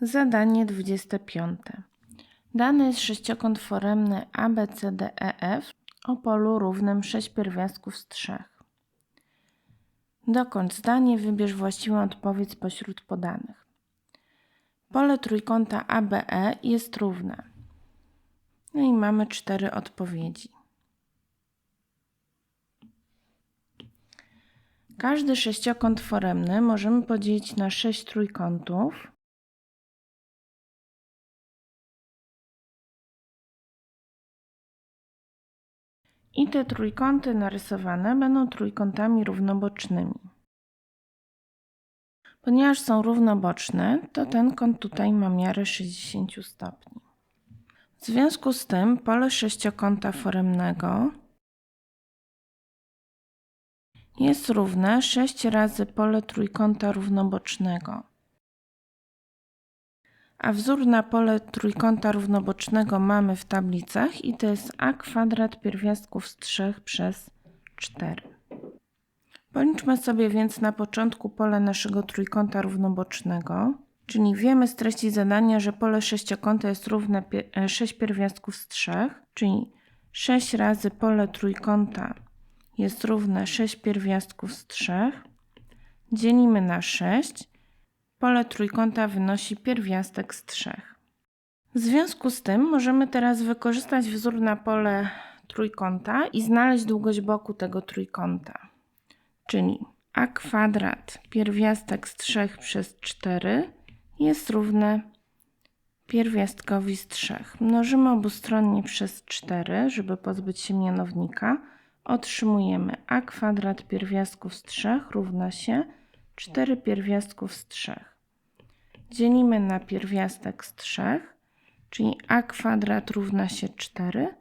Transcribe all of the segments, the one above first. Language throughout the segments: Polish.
Zadanie 25. Dany jest sześciokąt foremny ABCDEF o polu równym 6 pierwiastków z 3. Dokończ zdanie, wybierz właściwą odpowiedź spośród podanych. Pole trójkąta ABE jest równe. No i mamy cztery odpowiedzi. Każdy sześciokąt foremny możemy podzielić na sześć trójkątów. I te trójkąty narysowane będą trójkątami równobocznymi. Ponieważ są równoboczne, to ten kąt tutaj ma miarę 60 stopni. W związku z tym pole sześciokąta foremnego jest równe 6 razy pole trójkąta równobocznego. A wzór na pole trójkąta równobocznego mamy w tablicach i to jest a kwadrat pierwiastków z 3 przez 4. Policzmy sobie więc na początku pole naszego trójkąta równobocznego, czyli wiemy z treści zadania, że pole sześciokąta jest równe 6 pierwiastków z 3, czyli 6 razy pole trójkąta jest równe 6 pierwiastków z 3. Dzielimy na 6. Pole trójkąta wynosi pierwiastek z 3. W związku z tym możemy teraz wykorzystać wzór na pole trójkąta i znaleźć długość boku tego trójkąta. Czyli a kwadrat pierwiastek z 3 przez 4 jest równe pierwiastkowi z 3. Mnożymy obustronnie przez 4, żeby pozbyć się mianownika. Otrzymujemy a kwadrat pierwiastków z 3 równa się 4 pierwiastków z 3. Dzielimy na pierwiastek z 3, czyli a kwadrat równa się 4,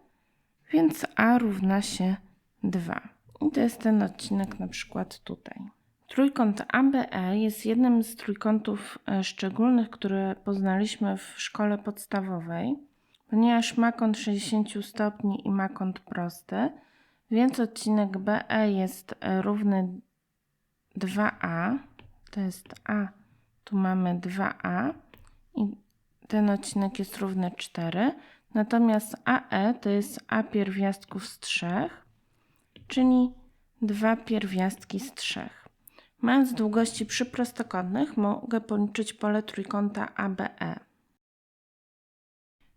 więc a równa się 2. I to jest ten odcinek na przykład tutaj. Trójkąt ABE jest jednym z trójkątów e, szczególnych, które poznaliśmy w szkole podstawowej, ponieważ ma kąt 60 stopni i ma kąt prosty, więc odcinek BE jest e, równy 2a, to jest a, tu mamy 2a i ten odcinek jest równy 4, natomiast AE to jest a pierwiastków z 3, czyli 2 pierwiastki z 3. Mając długości przyprostokątnych mogę policzyć pole trójkąta ABE.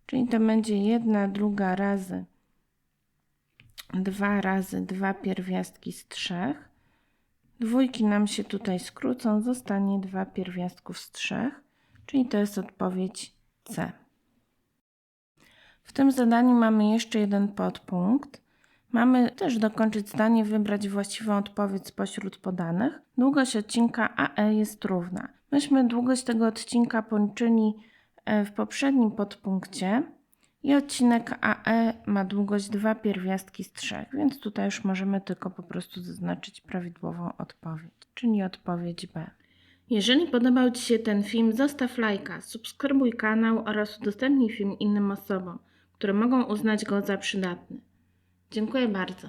Czyli to będzie 1 druga razy 2 razy 2 pierwiastki z 3. Dwójki nam się tutaj skrócą, zostanie 2 pierwiastków z 3, czyli to jest odpowiedź C. W tym zadaniu mamy jeszcze jeden podpunkt. Mamy też dokończyć zdanie, wybrać właściwą odpowiedź spośród podanych. Długość odcinka AE jest równa. Myśmy długość tego odcinka policzyli e, w poprzednim podpunkcie i odcinek AE ma długość 2 pierwiastki z 3, więc tutaj już możemy tylko po prostu zaznaczyć prawidłową odpowiedź, czyli odpowiedź B. Jeżeli podobał Ci się ten film, zostaw lajka, subskrybuj kanał oraz udostępnij film innym osobom, które mogą uznać go za przydatny. Dziękuję bardzo.